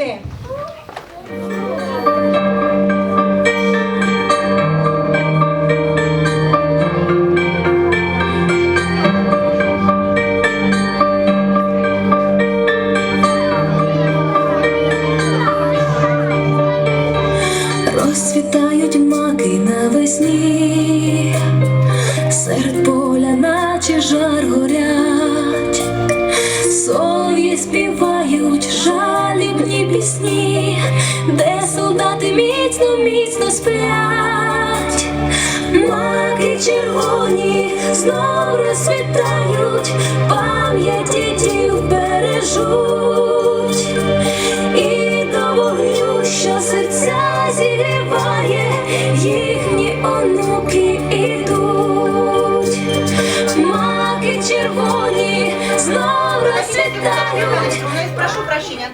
Сідайте! Розцвітають маки навесні, серед поля, наче жар горять, солов'ї співають жалібні пісні, де солдати міцно, міцно сплять, маки червоні знов розсвітають, пам'яті дів бережуть, і до вогню, що серця зігріває, їхні онуки ідуть, маки червоні знов розсвітають. Прошу прощения,